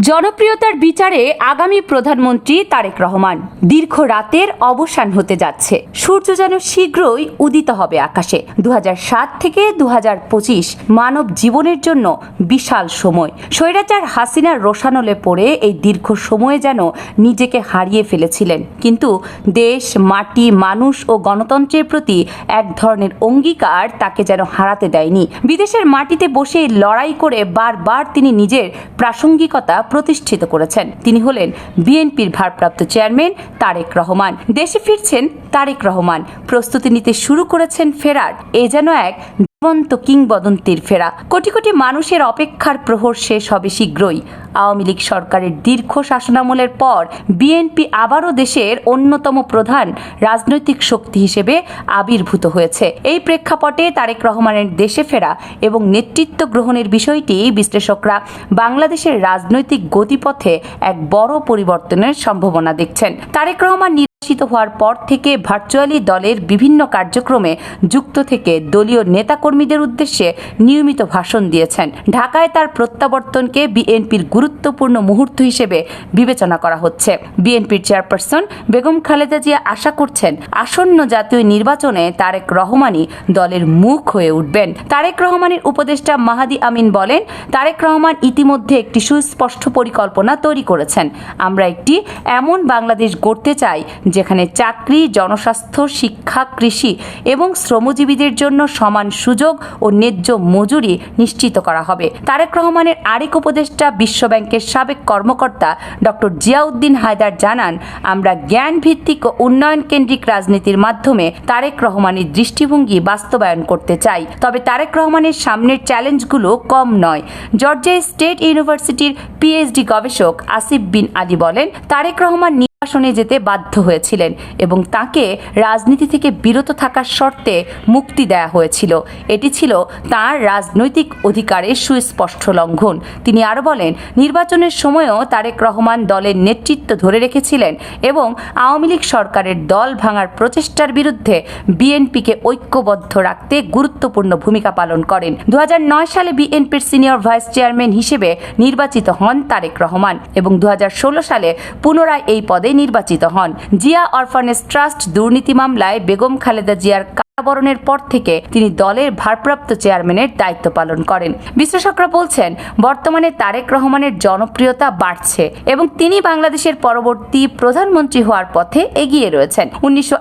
জনপ্রিয়তার বিচারে আগামী প্রধানমন্ত্রী তারেক রহমান। দীর্ঘ রাতের অবসান হতে যাচ্ছে। সূর্য যেন শীঘ্রই উদিত হবে আকাশে। দু হাজার সাত থেকে দু হাজার পঁচিশ মানব জীবনের জন্য বিশাল সময়। স্বৈরাচার হাসিনার রোশানলে পড়ে এই দীর্ঘ সময়ে যেন নিজেকে হারিয়ে ফেলেছিলেন। কিন্তু দেশ, মাটি, মানুষ ও গণতন্ত্রের প্রতি এক ধরনের অঙ্গীকার তাকে যেন হারাতে দেয়নি। বিদেশের মাটিতে বসে লড়াই করে বারবার তিনি নিজের প্রাসঙ্গিকতা প্রতিষ্ঠিত করেছেন। তিনি হলেন বিএনপির ভারপ্রাপ্ত চেয়ারম্যান তারেক রহমান। দেশে ফিরছেন তারেক রহমান। প্রস্তুতি নিতে শুরু করেছেন ফেরার। এ যেন এক জীবন্ত কিংবদন্তির ফেরা। কোটি কোটি মানুষের অপেক্ষার প্রহর শেষ হবে শীঘ্রই। আওয়ামী লীগ সরকারের দীর্ঘ শাসনামলের পর বিএনপি আবারও দেশের অন্যতম প্রধান রাজনৈতিক শক্তি হিসেবে আবির্ভূত হয়েছে। এই প্রেক্ষাপটে তারেক রহমানের দেশে ফেরা এবং নেতৃত্ব গ্রহণের বিষয়টি বিশ্লেষকরা বাংলাদেশের রাজনৈতিক গতিপথে এক বড় পরিবর্তনের সম্ভাবনা দেখছেন। তারেক রহমান নির্বাচিত হওয়ার পর থেকে ভার্চুয়ালি দলের বিভিন্ন কার্যক্রমে যুক্ত থেকে দলীয় নেতাকর্মীদের উদ্দেশ্যে নিয়মিত ভাষণ দিয়েছেন। ঢাকায় তার প্রত্যাবর্তনকে বিএনপির গুরুত্বপূর্ণ মুহূর্ত হিসেবে বিবেচনা করা হচ্ছে। বিএনপির চেয়ারপারসন বেগম খালেদা জিয়া আশা করছেন, আসন্ন জাতীয় নির্বাচনে তারেক রহমানই দলের মুখ হয়ে উঠবেন। তারেক রহমানের উপদেষ্টা মাহাদি আমিন বলেন, তারেক রহমান ইতিমধ্যে একটি সুস্পষ্ট পরিকল্পনা তৈরি করেছেন। আমরা একটি এমন বাংলাদেশ গড়তে চাই যেখানে চাকরি, জনস্বাস্থ্য, শিক্ষা, কৃষি এবং শ্রমজীবীদের জন্য সমান সুযোগ ও ন্যায্য মজুরি নিশ্চিত করা হবে। তারেক রহমানের আরেক উপদেষ্টা বিশ্বব্যাংকের সাবেক কর্মকর্তা ডক্টর জিয়াউদ্দিন হায়দার জানান, আমরা জ্ঞান ভিত্তিক ও উন্নয়ন কেন্দ্রিক রাজনীতির মাধ্যমে তারেক রহমানের দৃষ্টিভঙ্গি বাস্তবায়ন করতে চাই। তবে তারেক রহমানের সামনের চ্যালেঞ্জগুলো কম নয়। জর্জিয়া স্টেট ইউনিভার্সিটির পিএইচডি গবেষক আসিফ বিন আলী বলেন, তারেক রহমান নির্বাসনে যেতে বাধ্য হয়েছিলেন এবং তাকে রাজনীতি থেকে বিরত থাকার শর্তে মুক্তি দেয়া হয়েছিল। এটি ছিল তার রাজনৈতিক অধিকারের সুস্পষ্ট লঙ্ঘন। তিনি আরও বলেন, নির্বাচনের সময়ও তারেক রহমান দলের নেতৃত্ব ধরে রেখেছিলেন এবং আওয়ামী লীগ সরকারের দল ভাঙার প্রচেষ্টার বিরুদ্ধে বিএনপিকে ঐক্যবদ্ধ রাখতে গুরুত্বপূর্ণ ভূমিকা পালন করেন। দু হাজার নয় সালে বিএনপির সিনিয়র ভাইস চেয়ারম্যান হিসেবে নির্বাচিত হন তারেক রহমান এবং দু হাজার ষোলো সালে পুনরায় এই পদে নির্বাচিত হন। জিয়া অরফানেস ট্রাস্ট দুর্নীতি মামলায় বেগম খালেদা জিয়ার কারাবরণের পর থেকে তিনি দলের ভারপ্রাপ্ত চেয়ারম্যানের দায়িত্ব পালন করেন। বিশ্লেষকরা বলছেন, বর্তমানে তারেক রহমানের জনপ্রিয়তা বাড়ছে এবং তিনি বাংলাদেশের পরবর্তী প্রধানমন্ত্রী হওয়ার পথে এগিয়ে রয়েছেন। উনিশশো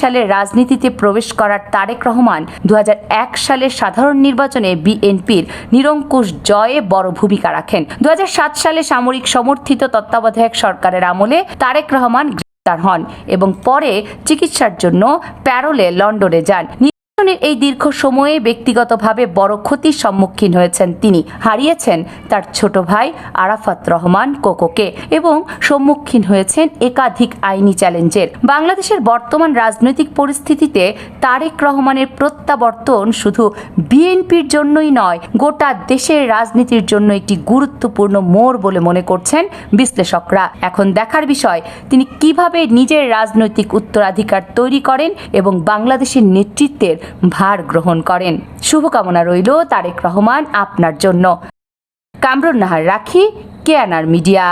সালের রাজনীতিতে প্রবেশ করার তারেক রহমান দু সালের সাধারণ নির্বাচনে বিএনপির নিরঙ্কুশ জয়ে বড় ভূমিকা রাখেন। দু হাজার সাত সালে সামরিক সমর্থিত তত্ত্বাবধায়ক সরকারের আমলে তারেক রহমান গ্রেপ্তার হন এবং পরে চিকিৎসার জন্য প্যারোলে লন্ডনে যান। এই দীর্ঘ সময়ে ব্যক্তিগতভাবে বড় ক্ষতির সম্মুখীন হয়েছেন তিনি। হারিয়েছেন তার ছোট ভাই আরাফাত রহমান কোকোকে এবং সম্মুখীন হয়েছেন একাধিক আইনি চ্যালেঞ্জের। বাংলাদেশের বর্তমান রাজনৈতিক পরিস্থিতিতে তারেক রহমানের প্রত্যাবর্তন শুধু বিএনপির জন্যই নয়, গোটা দেশের রাজনীতির জন্য একটি গুরুত্বপূর্ণ মোড় বলে মনে করছেন বিশ্লেষকরা। এখন দেখার বিষয়, তিনি কীভাবে নিজের রাজনৈতিক উত্তরাধিকার তৈরি করেন এবং বাংলাদেশের নেতৃত্বের ভার গ্রহণ করেন। শুভকামনা রইল তারেক রহমান আপনার জন্য। কামরুন নাহার রাখি কেয়ানার মিডিয়া।